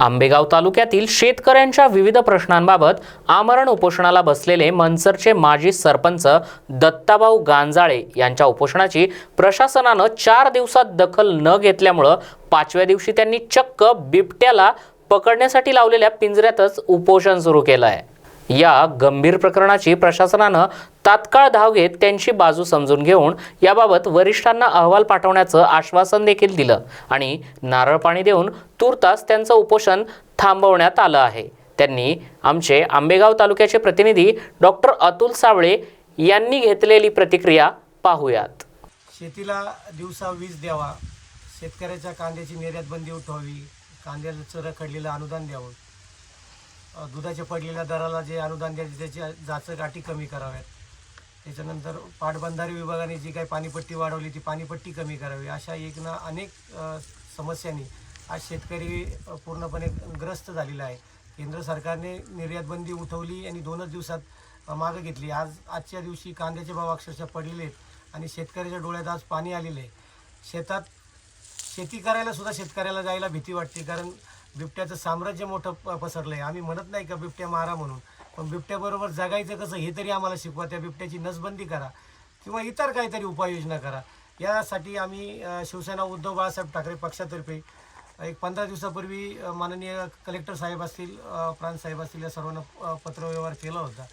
आंबेगाव तालुक्यातील शेतकऱ्यांच्या विविध प्रश्नांबाबत आमरण उपोषणाला बसलेले मनसरचे माजी सरपंच दत्ताभाऊ गांजाळे यांच्या उपोषणाची प्रशासनानं चार दिवसात दखल न घेतल्यामुळं पाचव्या दिवशी त्यांनी चक्क बिबट्याला पकडण्यासाठी लावलेल्या पिंजऱ्यातच उपोषण सुरू केलं आहे. या गंभीर प्रकरणाची प्रशासनानं तात्काळ धाव घेत त्यांची बाजू समजून घेऊन याबाबत वरिष्ठांना अहवाल पाठवण्याचं आश्वासन देखील दिलं आणि नारळ पाणी देऊन तुर्तास त्यांचं उपोषण थांबवण्यात आलं आहे. त्यांनी आमचे आंबेगाव तालुक्याचे प्रतिनिधी डॉक्टर अतुल सावळे यांनी घेतलेली प्रतिक्रिया पाहूयात. शेतीला दिवसा वीज द्यावा शेतकऱ्याच्या कांद्याची निर्यात बंदी उठवावी कांद्याचं रखडलेलं अनुदान द्यावं दुधाच्या पडलेल्या दराला जे अनुदान द्यायचे त्याच्या जाचं गाठी कमी कराव्यात. त्याच्यानंतर पाटबंधारे विभागाने जी काही पाणीपट्टी वाढवली ती पाणीपट्टी कमी करावी. अशा एक ना अनेक समस्यांनी आज शेतकरी पूर्णपणे ग्रस्त झालेला आहे. केंद्र सरकारने निर्यातबंदी उठवली आणि दोनच दिवसात मागं घेतली. आज आजच्या दिवशी कांद्याचे भाव अक्षरशः पडलेले आहेत आणि शेतकऱ्याच्या डोळ्यात आज पाणी आलेलं आहे. शेतात शेती करायला सुद्धा शेतकऱ्याला जायला भीती वाटते कारण बिबट्याचं साम्राज्य मोठं प- पसरलं आहे आम्ही म्हणत नाही का बिबट्या मारा म्हणून. पण बिबट्याबरोबर जगायचं कसं हे तरी आम्हाला शिकवा. त्या बिबट्याची नसबंदी करा. किंवा इतर काहीतरी उपाययोजना करा. यासाठी आम्ही शिवसेना उद्धव बाळासाहेब ठाकरे पक्षातर्फे एक पंधरा दिवसापूर्वी माननीय कलेक्टर साहेब असतील प्रांत साहेब असतील या सर्वांना पत्रव्यवहार केला होता.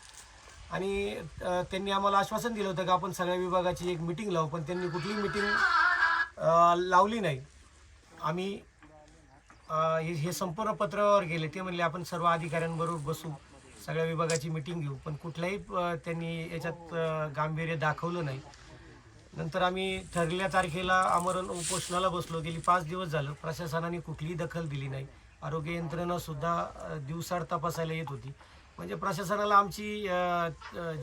आणि त्यांनी आम्हाला आश्वासन दिलं होतं की आपण सगळ्या विभागाची एक मिटिंग लावू पण त्यांनी कुठली मिटिंग लावली नाही. आम्ही हे हे संपूर्ण पत्रावर गेले. ते म्हणले आपण सर्व अधिकाऱ्यांबरोबर बसू. सगळ्या विभागाची मिटिंग घेऊ. पण कुठल्याही त्यांनी याच्यात गांभीर्य दाखवलं नाही. नंतर आम्ही ठरलेल्या तारखेला आमरण उपोषणाला बसलो. गेली पाच दिवस झालं. प्रशासनाने कुठलीही दखल दिली नाही. आरोग्य यंत्रणासुद्धा दिवसाड तपासायला येत होती. म्हणजे प्रशासनाला आमची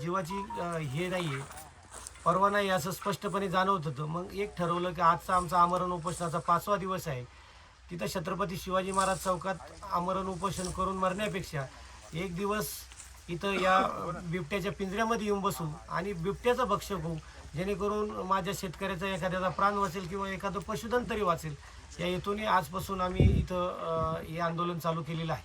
जीवाची हे नाही आहे परवा नाही असं स्पष्टपणे जाणवत होतं. मग एक ठरवलं की आजचा आमचा आमरण उपोषणाचा पाचवा दिवस आहे. तिथं छत्रपती शिवाजी महाराज चौकात आमरण उपोषण करून मरण्यापेक्षा एक दिवस इथं या बिबट्याच्या पिंजऱ्यामध्ये येऊन बसू आणि बिबट्याचं भक्ष होऊ जेणेकरून माझ्या शेतकऱ्याचा एखाद्याचा प्राण वाचेल किंवा एखादं पशुधन तरी वाचेल. या हेतूने आजपासून आम्ही इथं हे आंदोलन चालू केलेलं आहे.